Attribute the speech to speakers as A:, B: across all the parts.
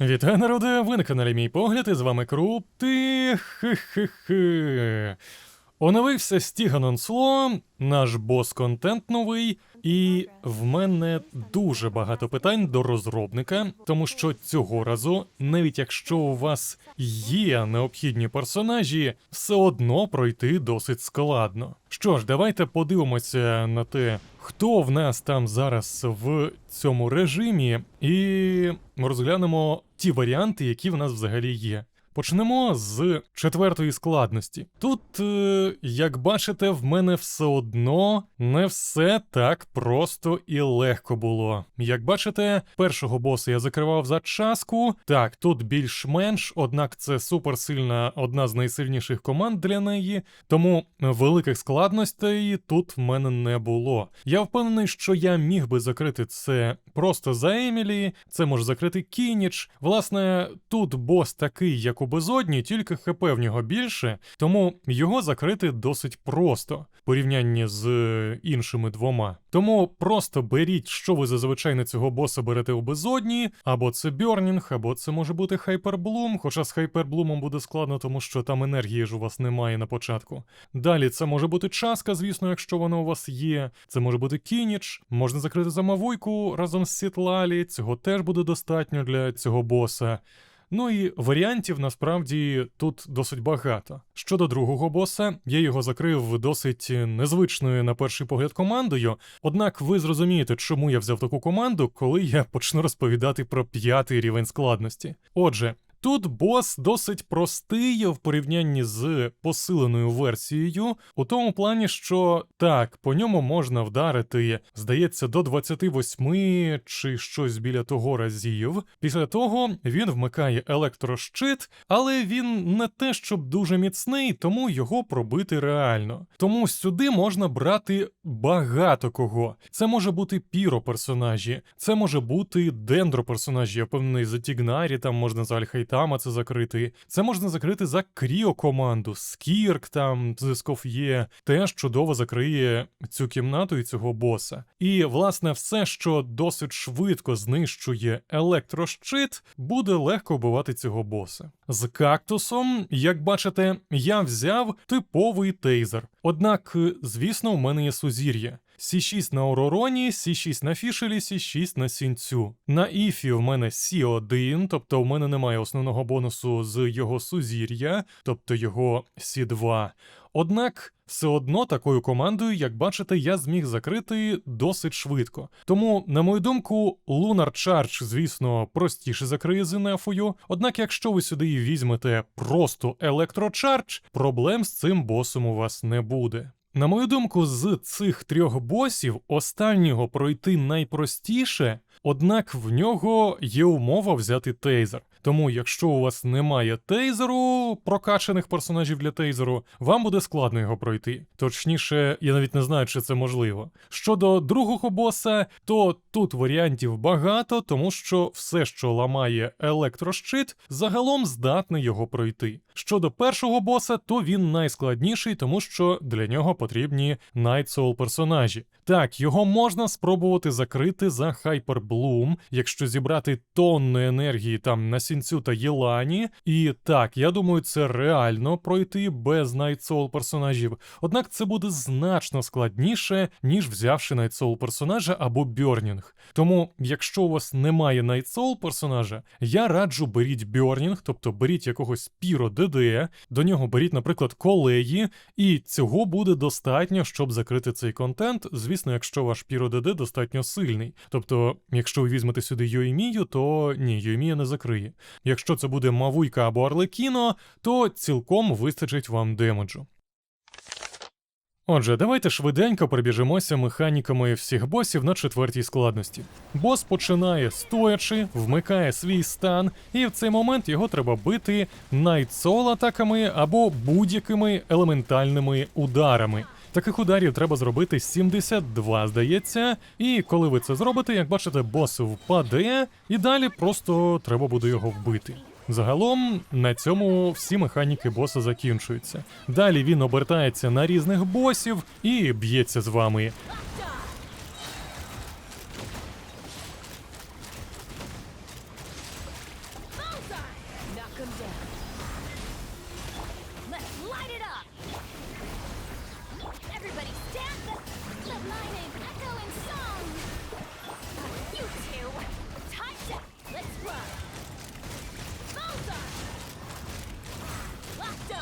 A: Вітаю, народи! Ви на каналі Мій Погляд, і з вами Крупти. Хи-хи-хи. Оновився Стіганон Сло, наш бос-контент новий, і в мене дуже багато питань до розробника, тому що цього разу, навіть якщо у вас є необхідні персонажі, все одно пройти досить складно. Що ж, давайте подивимося на те, хто в нас там зараз в цьому режимі, і розглянемо ті варіанти, які в нас взагалі є. Почнемо з четвертої складності. Тут, е, як бачите, в мене все одно не все так просто і легко було. Як бачите, першого боса я закривав за часку. Так, тут більш-менш, однак це суперсильна, одна з найсильніших команд для неї, тому великих складностей тут в мене не було. Я впевнений, що я міг би закрити це просто за Емілі, це може закрити Кініч. Власне, тут бос такий, як у безодні, тільки ХП в нього більше, тому його закрити досить просто в порівнянні з е, іншими двома. Тому просто беріть, що ви зазвичай на цього боса берете у безодні, або це Бьорнінг, або це може бути Хайперблум, хоча з Хайперблумом буде складно, тому що там енергії ж у вас немає на початку. Далі це може бути часка, звісно, якщо вона у вас є. Це може бути Кініч, можна закрити замовуйку разом з Сітлалі, цього теж буде достатньо для цього боса. Ну і варіантів насправді тут досить багато. Щодо другого боса, я його закрив досить незвичною на перший погляд командою. Однак ви зрозумієте, чому я взяв таку команду, коли я почну розповідати про п'ятий рівень складності. Отже. Тут бос досить простий в порівнянні з посиленою версією, у тому плані, що так, по ньому можна вдарити, здається, до 28 чи щось біля того разів. Після того він вмикає електрощит, але він не те, щоб дуже міцний, тому його пробити реально. Тому сюди можна брати багато кого. Це може бути піро персонажі, це може бути дендро персонажі, я впевнений, за Тігнарі, там можна за Альхайтама це закрити. Це можна закрити за Кріо команду, Скірк там з Скоф'є, теж чудово закриє цю кімнату і цього боса. І власне все, що досить швидко знищує електрощит, буде легко вбивати цього боса. З кактусом, як бачите, я взяв типовий тейзер. Однак, звісно, в мене є сузір'я. Сі6 на Оророні, Сі6 на Фішелі, Сі6 на Сінцю. На Іфі в мене Сі1, тобто в мене немає основного бонусу з його сузір'я, тобто його Сі2. Однак все одно такою командою, як бачите, я зміг закрити досить швидко. Тому, на мою думку, Lunar Charge, звісно, простіше закриє з Інефою. Однак, якщо ви сюди візьмете просто електрочардж, проблем з цим босом у вас не буде. На мою думку, з цих трьох босів останнього пройти найпростіше, однак в нього є умова взяти тейзер. Тому, якщо у вас немає тейзеру, прокачаних персонажів для тейзеру, вам буде складно його пройти. Точніше, я навіть не знаю, чи це можливо. Щодо другого боса, то тут варіантів багато, тому що все, що ламає електрощит, загалом здатне його пройти. Щодо першого боса, то він найскладніший, тому що для нього потрібні Night Soul персонажі. Так, його можна спробувати закрити за Hyper якщо зібрати тонну енергії там на Сінцю та Єлані. І так, я думаю, це реально пройти без Soul персонажів. Однак це буде значно складніше, ніж взявши Soul персонажа або Бьорнінг. Тому, якщо у вас немає Soul персонажа, я раджу беріть Бьорнінг, тобто беріть якогось Піро ДД, до нього беріть, наприклад, колеї, і цього буде достатньо, щоб закрити цей контент. Звісно, якщо ваш Піро ДД достатньо сильний. Тобто, якщо ви візьмете сюди Йоімію, то ні, Йоімія не закриє. Якщо це буде Мавуйка або Арлекіно, то цілком вистачить вам демеджу. Отже, давайте швиденько пробіжимося механіками всіх босів на четвертій складності. Бос починає стоячи, вмикає свій стан, і в цей момент його треба бити найтсол атаками або будь-якими елементальними ударами. Таких ударів треба зробити 72, здається. І коли ви це зробите, як бачите, бос впаде, і далі просто треба буде його вбити. Загалом на цьому всі механіки боса закінчуються. Далі він обертається на різних босів і б'ється з вами.
B: light it up! Everybody stand. Let my name echo in song! You two! Time to... Let's run! Bullseye! Locked!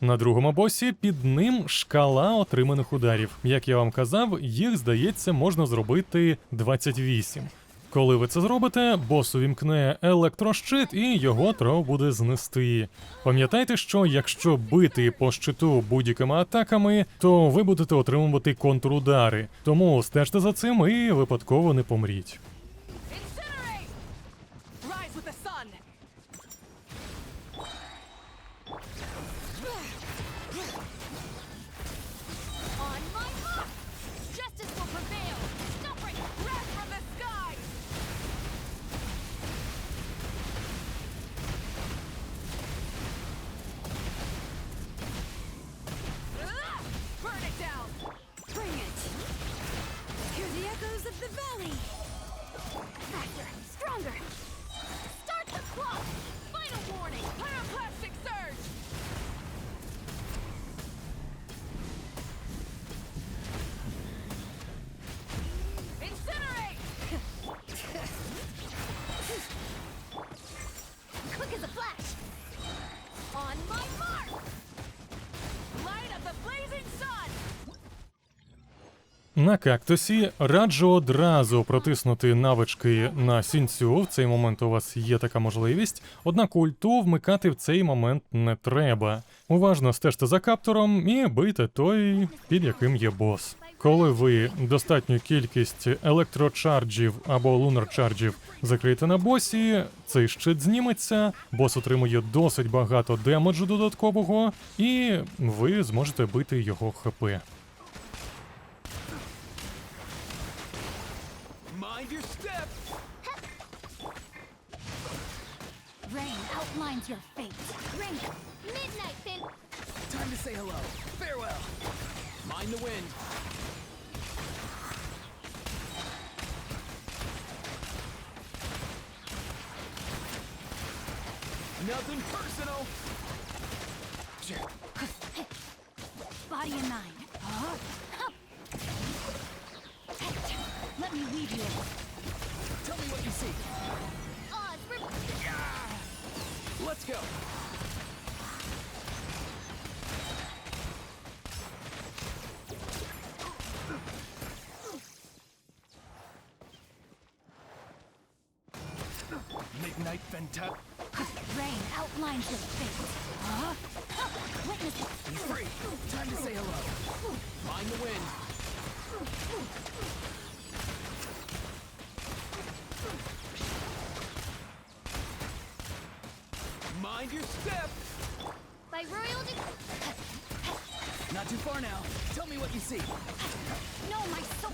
A: На другому босі під ним шкала отриманих ударів. Як я вам казав, їх, здається, можна зробити 28. Коли ви це зробите, бос увімкне електрощит і його треба буде знести. Пам'ятайте, що якщо бити по щиту будь-якими атаками, то ви будете отримувати контрудари. Тому стежте за цим і випадково не помріть.
B: On my mark!
A: На кактусі раджу одразу протиснути навички на сінцю. В цей момент у вас є така можливість. Однак ульту вмикати в цей момент не треба. Уважно стежте за каптором і бийте той, під яким є бос. Коли ви достатню кількість електрочарджів або лунарчарджів закриєте на босі, цей щит зніметься, бос отримує досить багато демеджу додаткового, і ви зможете бити його хп.
C: Mind your step!
B: Rain outlines your fate. Rain! Midnight fin...
C: Time to say hello. Farewell. Mind the wind. Nothing personal.
B: Body and mind. Huh? Me lead you.
C: Tell me what you see.
B: Oz, rip-
C: Let's go. Midnight Fenta.
B: Rain outlines your fate. Huh? Witness it.
C: Be free. Time to say hello. Mind the wind. Mind your step.
B: By royal
C: Not too far now. Tell me what you see.
B: No, my soul.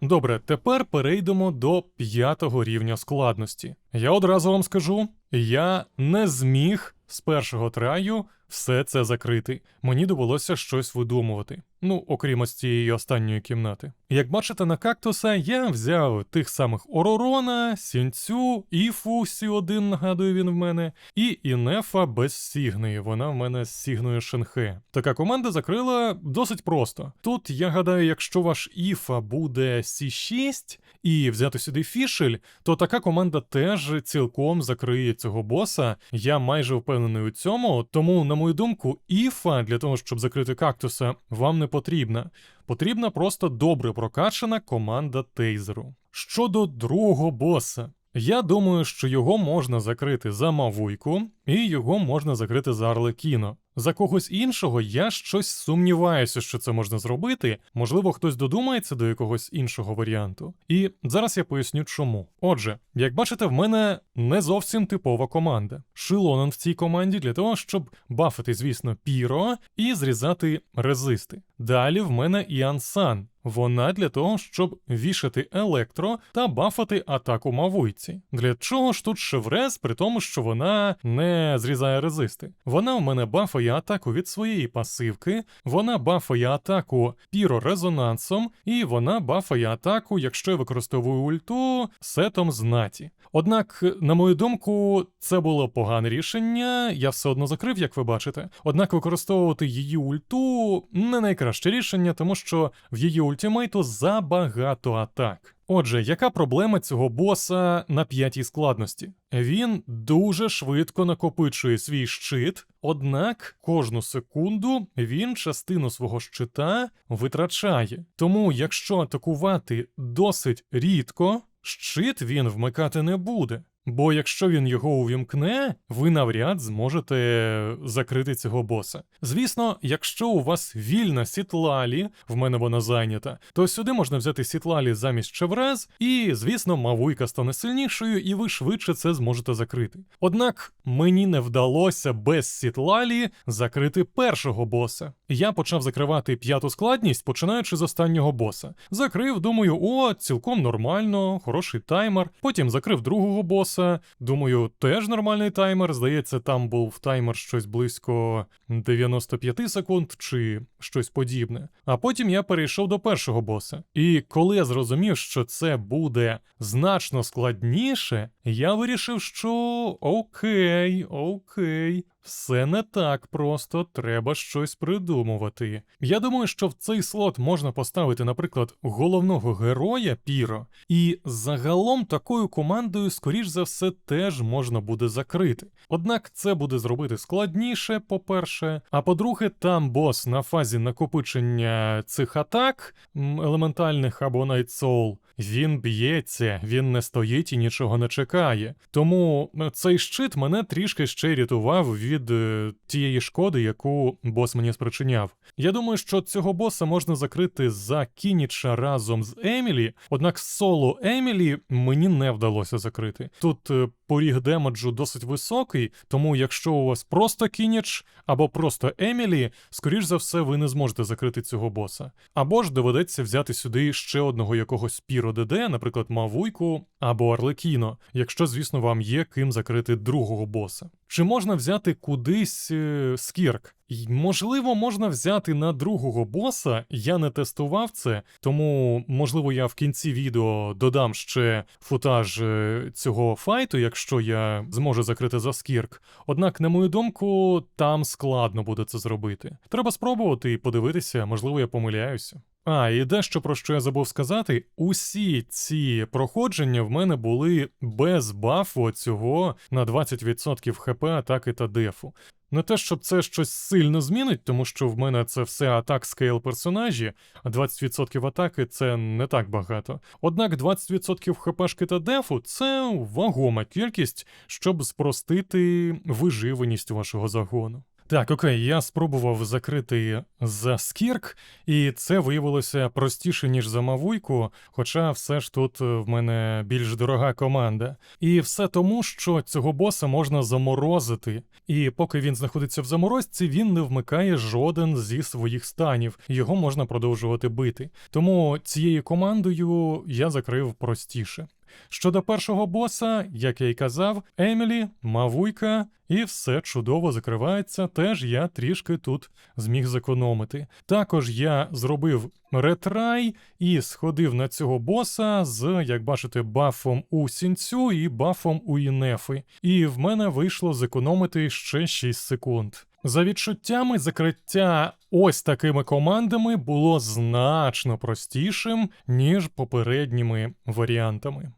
A: Добре, тепер перейдемо до п'ятого рівня складності. Я одразу вам скажу: я не зміг з першого траю все це закрити. Мені довелося щось видумувати. Ну, окрім ось цієї останньої кімнати. Як бачите на кактуса, я взяв тих самих Оророна, Сінцю, Іфу Сі 1 нагадую він в мене, і Інефа без Сігни. Вона в мене з Сігною Шенхе. Така команда закрила досить просто. Тут я гадаю, якщо ваш Іфа буде Сі6 і взяти сюди фішель, то така команда теж цілком закриє цього боса. Я майже впевнений у цьому. Тому, на мою думку, Іфа для того, щоб закрити кактуса, вам не потрібна. Потрібна просто добре прокачана команда тейзеру. Щодо другого боса. Я думаю, що його можна закрити за Мавуйку, і його можна закрити за Арлекіно. За когось іншого я щось сумніваюся, що це можна зробити. Можливо, хтось додумається до якогось іншого варіанту. І зараз я поясню чому. Отже, як бачите, в мене не зовсім типова команда. Шилонен в цій команді для того, щоб бафити, звісно, піро і зрізати резисти. Далі в мене Іан Сан. Вона для того, щоб вішати електро та бафати атаку мавуйці. Для чого ж тут шеврез, при тому, що вона не зрізає резисти? Вона в мене бафає атаку від своєї пасивки, вона бафає атаку піро-резонансом, і вона бафає атаку, якщо я використовую ульту сетом знаті. Однак, на мою думку, це було погане рішення. Я все одно закрив, як ви бачите. Однак використовувати її ульту не найкраще рішення, тому що в її ультимейту забагато атак. Отже, яка проблема цього боса на п'ятій складності? Він дуже швидко накопичує свій щит, однак кожну секунду він частину свого щита витрачає. Тому, якщо атакувати досить рідко, щит він вмикати не буде. Бо якщо він його увімкне, ви навряд зможете закрити цього боса. Звісно, якщо у вас вільна сітлалі, в мене вона зайнята, то сюди можна взяти сітлалі замість чеврез, і, звісно, мавуйка стане сильнішою, і ви швидше це зможете закрити. Однак мені не вдалося без сітлалі закрити першого боса. Я почав закривати п'яту складність, починаючи з останнього боса. Закрив, думаю, о, цілком нормально, хороший таймер. Потім закрив другого боса. Думаю, теж нормальний таймер. Здається, там був таймер щось близько 95 секунд чи щось подібне. А потім я перейшов до першого боса. І коли я зрозумів, що це буде значно складніше, я вирішив, що окей, окей. Все не так просто, треба щось придумувати. Я думаю, що в цей слот можна поставити, наприклад, головного героя Піро, і загалом такою командою, скоріш за все, теж можна буде закрити. Однак це буде зробити складніше, по-перше. А по-друге, там бос на фазі накопичення цих атак елементальних або Night Soul, він б'ється, він не стоїть і нічого не чекає. Тому е, цей щит мене трішки ще рятував від е, тієї шкоди, яку бос мені спричиняв. Я думаю, що цього боса можна закрити за Кініча разом з Емілі, однак соло Емілі мені не вдалося закрити. Тут е, поріг демеджу досить високий, тому якщо у вас просто Кініч або просто Емілі, скоріш за все, ви не зможете закрити цього боса. Або ж доведеться взяти сюди ще одного якогось Піро ДД, наприклад, Мавуйку або Арлекіно, якщо, звісно, вам є ким закрити другого боса. Чи можна взяти кудись е, скірк? Й, Можливо, можна взяти на другого боса. Я не тестував це, тому можливо я в кінці відео додам ще футаж е, цього файту, якщо я зможу закрити за скірк. Однак, на мою думку, там складно буде це зробити. Треба спробувати і подивитися, можливо, я помиляюся. А, і дещо про що я забув сказати: усі ці проходження в мене були без бафу цього на 20% хп атаки та дефу. Не те, щоб це щось сильно змінить, тому що в мене це все атак скейл персонажі, а 20% атаки це не так багато. Однак 20% хпшки та дефу це вагома кількість, щоб спростити виживаність вашого загону. Так, окей, я спробував закрити за скірк, і це виявилося простіше, ніж за мавуйку, хоча все ж тут е, в мене більш дорога команда. І все тому, що цього боса можна заморозити, і поки він знаходиться в заморозці, він не вмикає жоден зі своїх станів, його можна продовжувати бити. Тому цією командою я закрив простіше. Щодо першого боса, як я й казав, Емілі, Мавуйка, і все чудово закривається. Теж я трішки тут зміг зекономити. Також я зробив ретрай і сходив на цього боса з, як бачите, бафом у сінцю і бафом у інефи. І в мене вийшло зекономити ще 6 секунд. За відчуттями, закриття ось такими командами було значно простішим, ніж попередніми варіантами.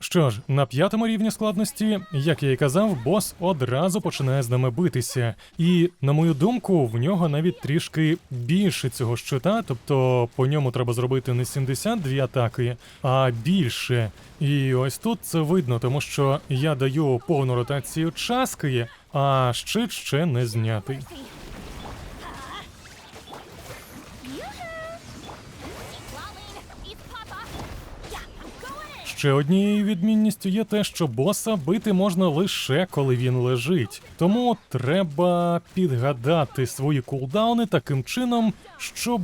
A: Що ж, на п'ятому рівні складності, як я і казав, бос одразу починає з нами битися. І, на мою думку, в нього навіть трішки більше цього щита, тобто по ньому треба зробити не 72 атаки, а більше. І ось тут це видно, тому що я даю повну ротацію часки, а щит ще не знятий. Ще однією відмінністю є те, що боса бити можна лише коли він лежить. Тому треба підгадати свої кулдауни таким чином, щоб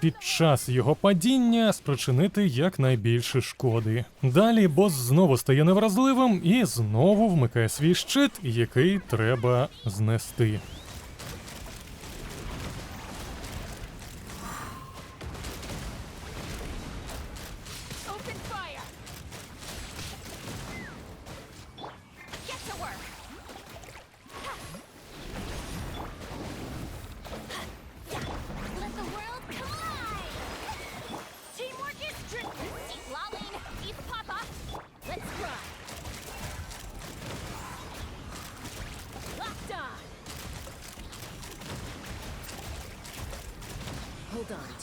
A: під час його падіння спричинити якнайбільше шкоди. Далі бос знову стає невразливим і знову вмикає свій щит, який треба знести.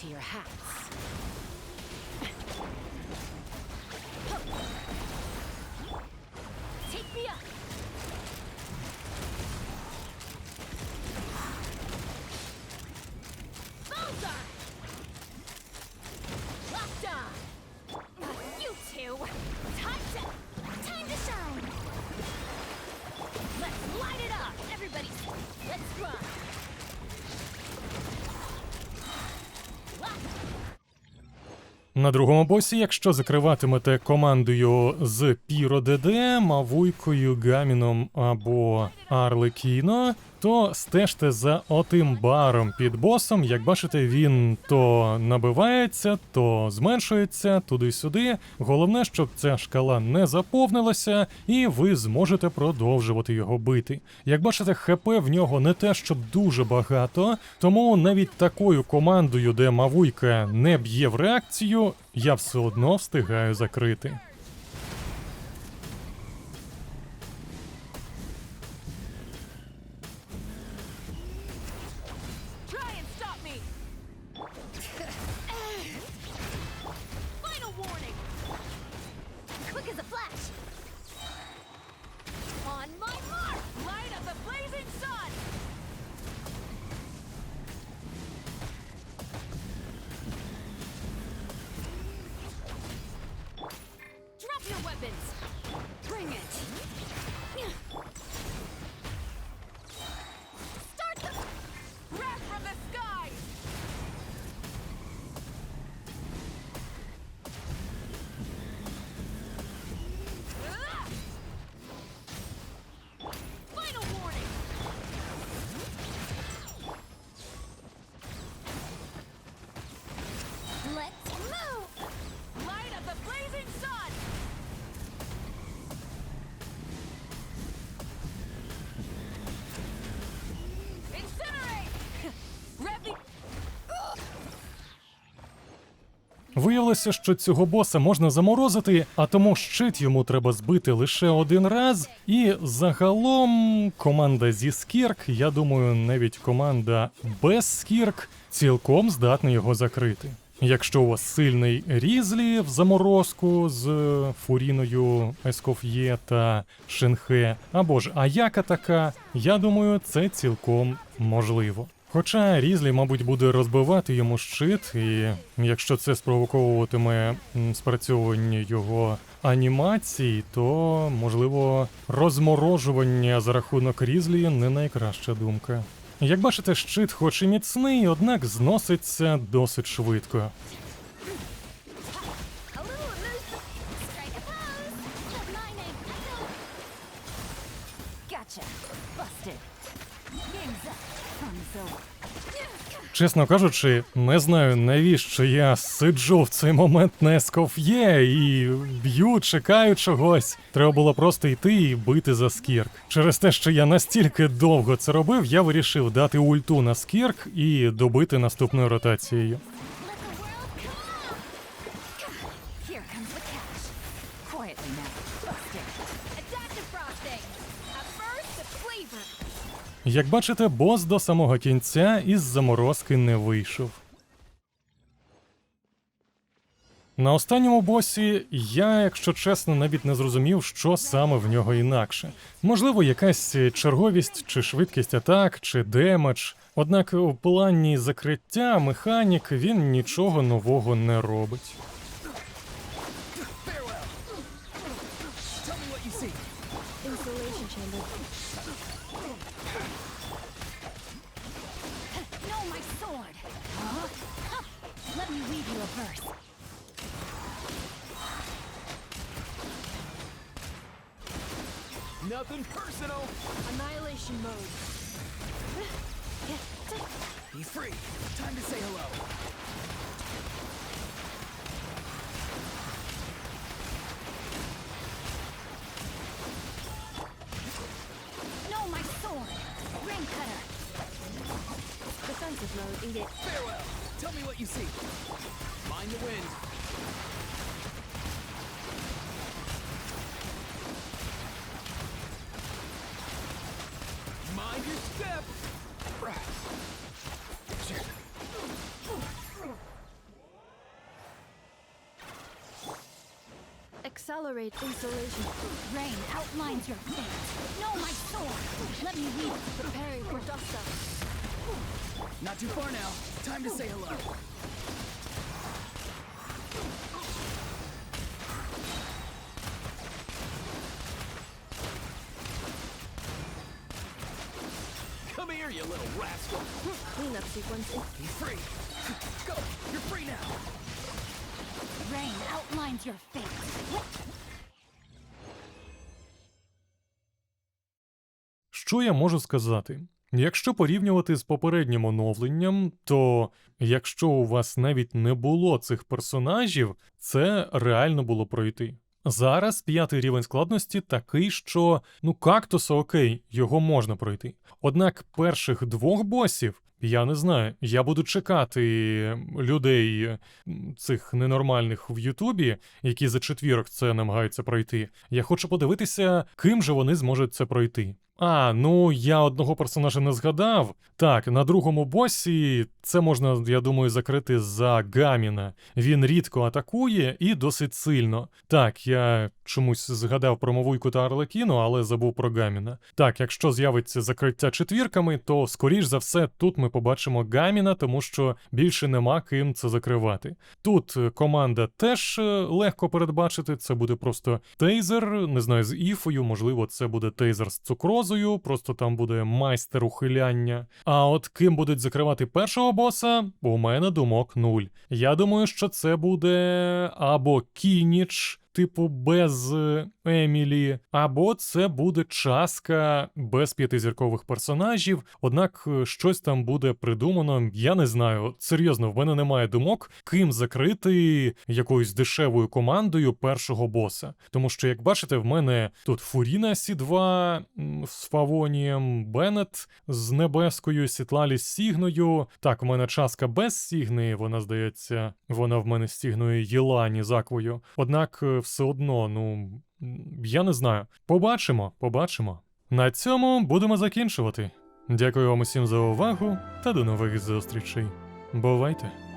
B: To
D: your hats.
A: На другому босі, якщо закриватимете командою з Піро ДД, Мавуйкою, Гаміном або Арлекіно, то стежте за отим баром під босом. Як бачите, він то набивається, то зменшується туди-сюди. Головне, щоб ця шкала не заповнилася, і ви зможете продовжувати його бити. Як бачите, ХП в нього не те, щоб дуже багато, тому навіть такою командою, де Мавуйка не б'є в реакцію, я все одно встигаю закрити. Виявилося, що цього боса можна заморозити, а тому щит йому треба збити лише один раз. І загалом команда зі Скірк, я думаю, навіть команда без Скірк цілком здатна його закрити. Якщо у вас сильний різлі в заморозку з Фуріною, Ескоф'є та Шинхе, або ж Аяка така, я думаю, це цілком можливо. Хоча Різлі, мабуть, буде розбивати йому щит, і якщо це спровоковуватиме спрацьовування його анімацій, то можливо розморожування за рахунок Різлі не найкраща думка. Як бачите, щит хоч і міцний, однак зноситься досить швидко. Чесно кажучи, не знаю навіщо я сиджу в цей момент на ескоф'є і б'ю, чекаю чогось. Треба було просто йти і бити за скірк. Через те, що я настільки довго це робив, я вирішив дати ульту на скірк і добити наступною ротацією. Як бачите, бос до самого кінця із заморозки не вийшов. На останньому босі я, якщо чесно, навіть не зрозумів, що саме в нього інакше. Можливо, якась черговість чи швидкість атак, чи демедж. Однак у плані закриття механік він нічого нового не робить.
D: No, my sword. Huh? Let me read you a verse.
C: Nothing personal.
B: Annihilation mode.
C: Be free. Time to say hello.
B: Mode.
C: Farewell. Tell me what you see. Mind the wind. Mind your step.
B: Accelerate installation.
D: Rain outlines your fate. No, my sword. Let me read.
B: Preparing for dust up.
C: Not too far now. Time to say hello. Come here, you little rascal.
B: Cleanup sequence.
C: Be free. Go. You're free now.
D: Rain outlines your fate.
A: Що я можу сказати? Якщо порівнювати з попереднім оновленням, то якщо у вас навіть не було цих персонажів, це реально було пройти. Зараз п'ятий рівень складності такий, що ну кактуса окей, його можна пройти. Однак перших двох босів я не знаю. Я буду чекати людей цих ненормальних в Ютубі, які за четвірок це намагаються пройти. Я хочу подивитися, ким же вони зможуть це пройти. А, ну я одного персонажа не згадав. Так, на другому босі це можна, я думаю, закрити за Гаміна. Він рідко атакує і досить сильно. Так, я чомусь згадав про Мовуйку та Арлекіну, але забув про Гаміна. Так, якщо з'явиться закриття четвірками, то скоріш за все тут ми побачимо Гаміна, тому що більше нема ким це закривати. Тут е, команда теж е, легко передбачити. Це буде просто тейзер, не знаю, з іфою, можливо, це буде тейзер з цукрозою, просто там буде майстер ухиляння. А от ким будуть закривати першого боса, у мене думок нуль. Я думаю, що це буде або Кініч. Типу, без е, Емілі, або це буде частка без п'ятизіркових персонажів. Однак е, щось там буде придумано. Я не знаю. Серйозно, в мене немає думок, ким закрити якоюсь дешевою командою першого боса. Тому що, як бачите, в мене тут Фуріна Сі 2 з Фавонієм, Беннет з Небескою, Сітлалі з Сігною. Так, в мене частка без Сігни, вона здається, вона в мене з Сігною Єлані з. Однак е, все одно, ну я не знаю. Побачимо, побачимо. На цьому будемо закінчувати. Дякую вам усім за увагу та до нових зустрічей. Бувайте!